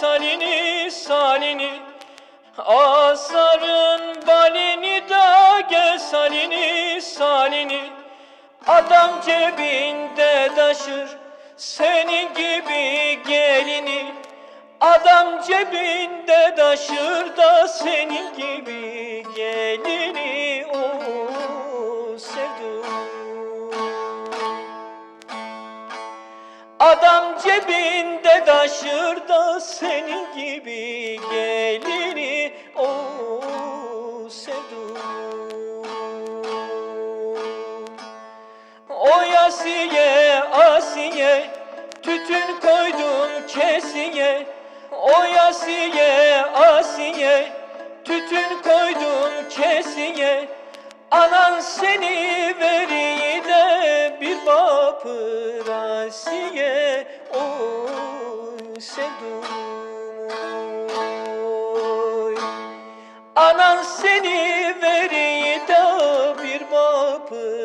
salini salini. Asarın balini da gel salini salini. Adam cebinde taşır senin gibi gelini. Adam cebinde taşır da senin gibi gelini Adam cebinde taşır da senin gibi gelini o sevdum O yasiye asiye tütün koydum kesiye. O yasiye asiye tütün koydum kesiye. Anan seni veriyi de bir bapır asiye Anan seni veriyi de bir bapır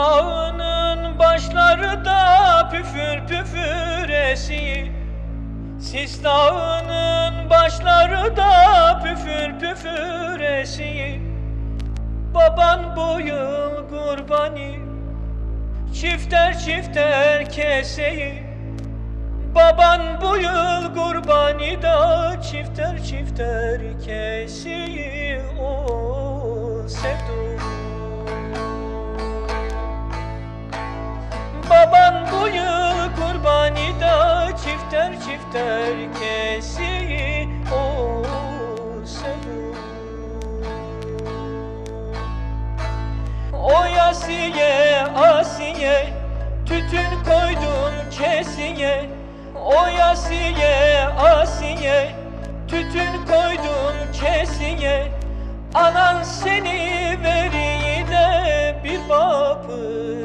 Sis dağının başları da püfür püfür esiyor. Sis dağının başları da püfür püfür esiyor. Baban bu yıl kurbani Çifter çifter keseyi Baban bu yıl kurbani da çifter çifter keseyi O sevdum Baban Sever çift herkesi o sever O yasiye asiye Tütün koydum kesiye. O yasiye asiye Tütün koydum kesiye. Anan seni veriyi de bir babı